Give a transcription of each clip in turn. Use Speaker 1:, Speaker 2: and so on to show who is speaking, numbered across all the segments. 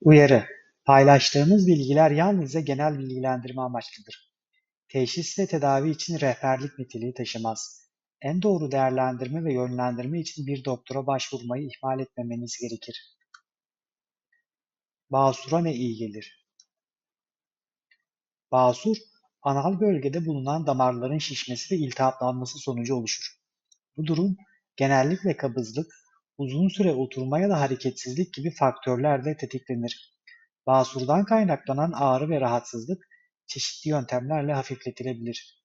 Speaker 1: Uyarı: Paylaştığımız bilgiler yalnızca genel bilgilendirme amaçlıdır. Teşhis ve tedavi için rehberlik niteliği taşımaz. En doğru değerlendirme ve yönlendirme için bir doktora başvurmayı ihmal etmemeniz gerekir. Basura ne iyi gelir? Basur, anal bölgede bulunan damarların şişmesi ve iltihaplanması sonucu oluşur. Bu durum genellikle kabızlık, uzun süre oturma ya da hareketsizlik gibi faktörlerle tetiklenir. Basurdan kaynaklanan ağrı ve rahatsızlık çeşitli yöntemlerle hafifletilebilir.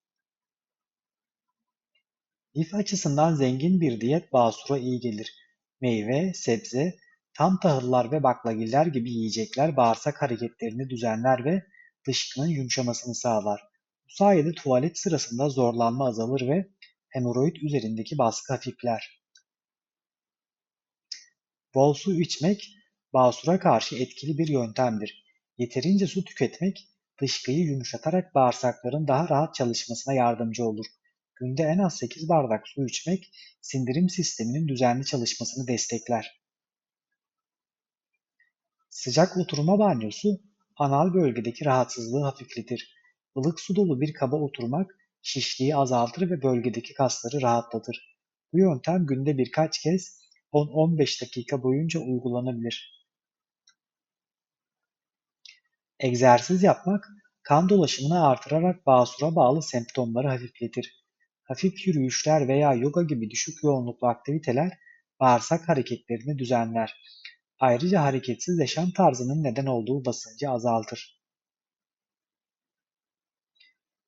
Speaker 1: Lif açısından zengin bir diyet basura iyi gelir. Meyve, sebze, tam tahıllar ve baklagiller gibi yiyecekler bağırsak hareketlerini düzenler ve dışkının yumuşamasını sağlar. Bu sayede tuvalet sırasında zorlanma azalır ve hemoroid üzerindeki baskı hafifler. Bol su içmek basura karşı etkili bir yöntemdir. Yeterince su tüketmek dışkıyı yumuşatarak bağırsakların daha rahat çalışmasına yardımcı olur. Günde en az 8 bardak su içmek sindirim sisteminin düzenli çalışmasını destekler. Sıcak oturma banyosu anal bölgedeki rahatsızlığı hafifletir. Ilık su dolu bir kaba oturmak şişliği azaltır ve bölgedeki kasları rahatlatır. Bu yöntem günde birkaç kez 10-15 dakika boyunca uygulanabilir. Egzersiz yapmak kan dolaşımını artırarak basura bağlı semptomları hafifletir. Hafif yürüyüşler veya yoga gibi düşük yoğunluklu aktiviteler bağırsak hareketlerini düzenler. Ayrıca hareketsiz yaşam tarzının neden olduğu basıncı azaltır.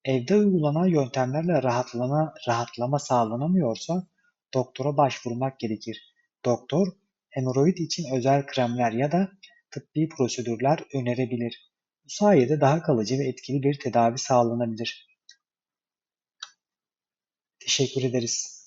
Speaker 1: Evde uygulanan yöntemlerle rahatlama, rahatlama sağlanamıyorsa doktora başvurmak gerekir. Doktor, hemoroid için özel kremler ya da tıbbi prosedürler önerebilir. Bu sayede daha kalıcı ve etkili bir tedavi sağlanabilir. Teşekkür ederiz.